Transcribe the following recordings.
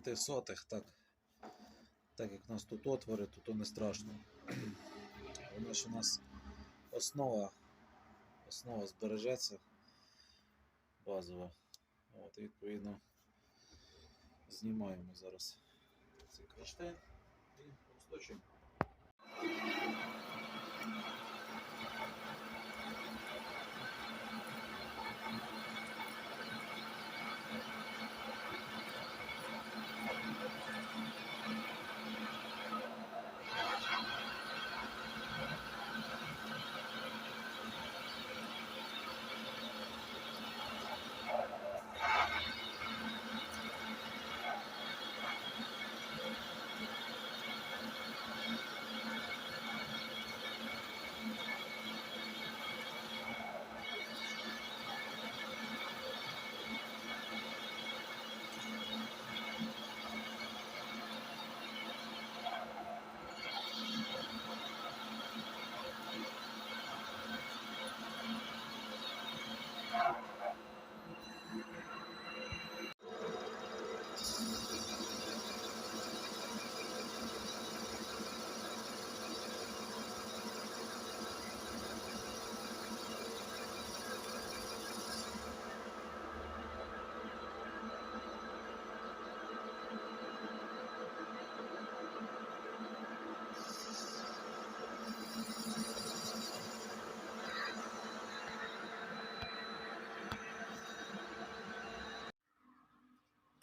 5 сотих, так, так як у нас тут отвори, то, то не страшно. Воно ж у нас основа, основа збережеться базова. От, і відповідно знімаємо зараз цей кронштейн і розточуємо.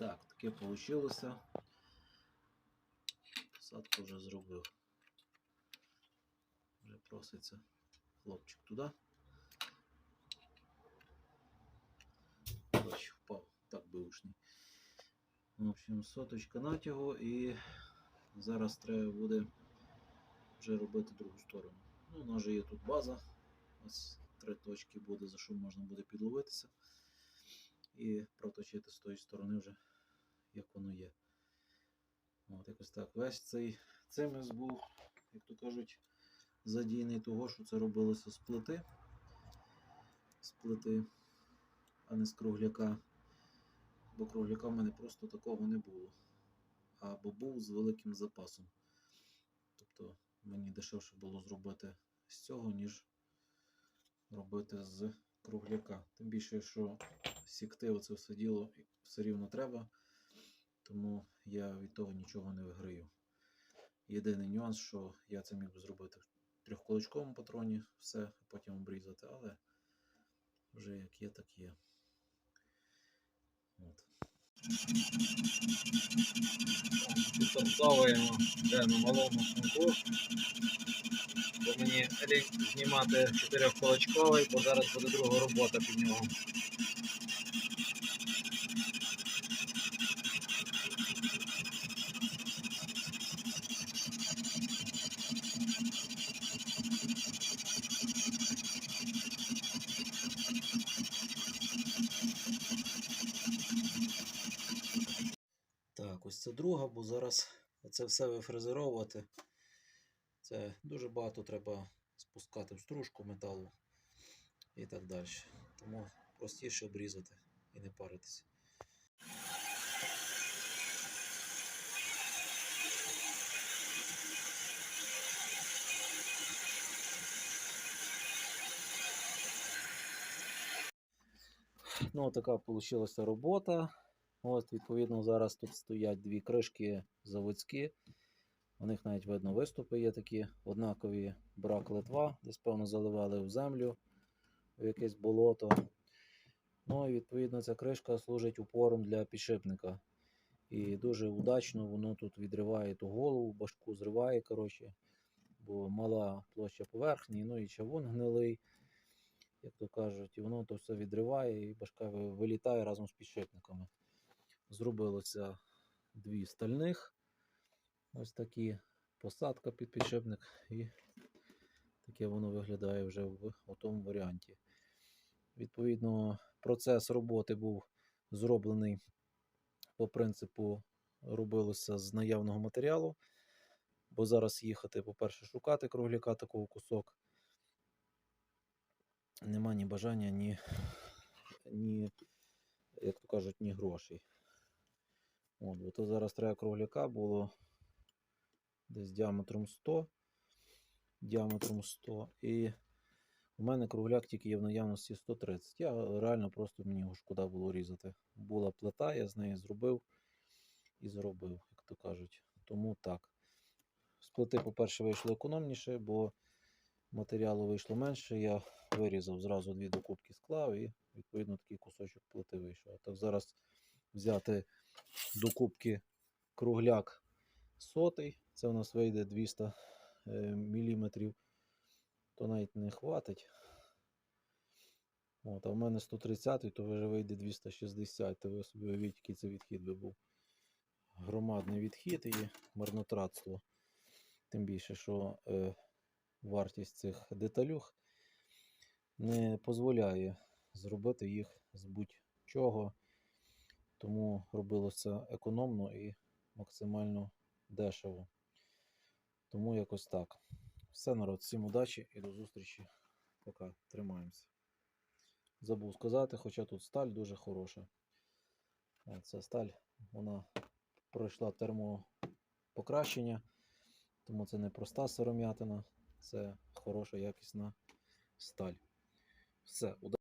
Так, таке вийшло. Посадку вже зробив. Вже проситься хлопчик туди. Ось впав, так бившний. В общем, соточка натягу і зараз треба буде вже робити другу сторону. Ну, у нас же є тут база. Ось три точки буде, за що можна буде підловитися. І проточити з тої сторони вже як воно є. От якось так. Весь цей цимес був, як то кажуть, задійний того, що це робилося з плити. З плити, а не з кругляка. Бо кругляка в мене просто такого не було. Або був з великим запасом. Тобто мені дешевше було зробити з цього, ніж робити з кругляка. Тим більше, що сікти оце все діло все рівно треба, тому я від того нічого не виграю. Єдиний нюанс, що я це міг би зробити в трьохкулачковому патроні, все, потім обрізати, але вже як є, так є. От. Підтанцовуємо вже на малому смаку. Бо мені лінь знімати чотирьохкулачковий, бо зараз буде друга робота під нього. Так, ось це друга, бо зараз це все вифрезеровувати. Це дуже багато треба спускати в стружку металу і так далі. Тому простіше обрізати і не паритися. Ну, така вийшла робота. От, відповідно, зараз тут стоять дві кришки заводські. У них навіть видно виступи є такі однакові брак Литва, десь, певно, заливали в землю в якесь болото. Ну і відповідно ця кришка служить упором для підшипника. І дуже удачно воно тут відриває ту голову, башку зриває, коротше, бо мала площа поверхні, ну і чавун гнилий, як то кажуть, і воно то все відриває, і башка вилітає разом з підшипниками. Зробилося дві стальних. Ось такі посадка під підшипник, і таке воно виглядає вже в тому варіанті. Відповідно, процес роботи був зроблений по принципу робилося з наявного матеріалу. Бо зараз їхати, по-перше, шукати кругляка такого кусок. Нема ні бажання, ні, ні, як то кажуть, ні грошей. От, бо то зараз треба кругляка було десь діаметром 100. Діаметром 100. І у мене кругляк тільки є в наявності 130. Я реально просто мені його шкода було різати. Була плита, я з неї зробив і зробив, як то кажуть. Тому так. З плити, по-перше, вийшло економніше, бо матеріалу вийшло менше. Я вирізав зразу дві докупки склав і відповідно такий кусочок плити вийшов. А так зараз взяти докупки кругляк сотий, це у нас вийде 200 мм, то навіть не хватить. От, а в мене 130, то вже вийде 260, то ви собі уявіть, який це відхід би був. Громадний відхід і марнотратство. Тим більше, що е, вартість цих деталюх не дозволяє зробити їх з будь-чого. Тому робилося економно і максимально дешево. Тому якось так. Все, народ, всім удачі і до зустрічі. Пока, тримаємося. Забув сказати, хоча тут сталь дуже хороша. Ця сталь, вона пройшла термопокращення, тому це не проста сиром'ятина, це хороша якісна сталь. Все, удачі.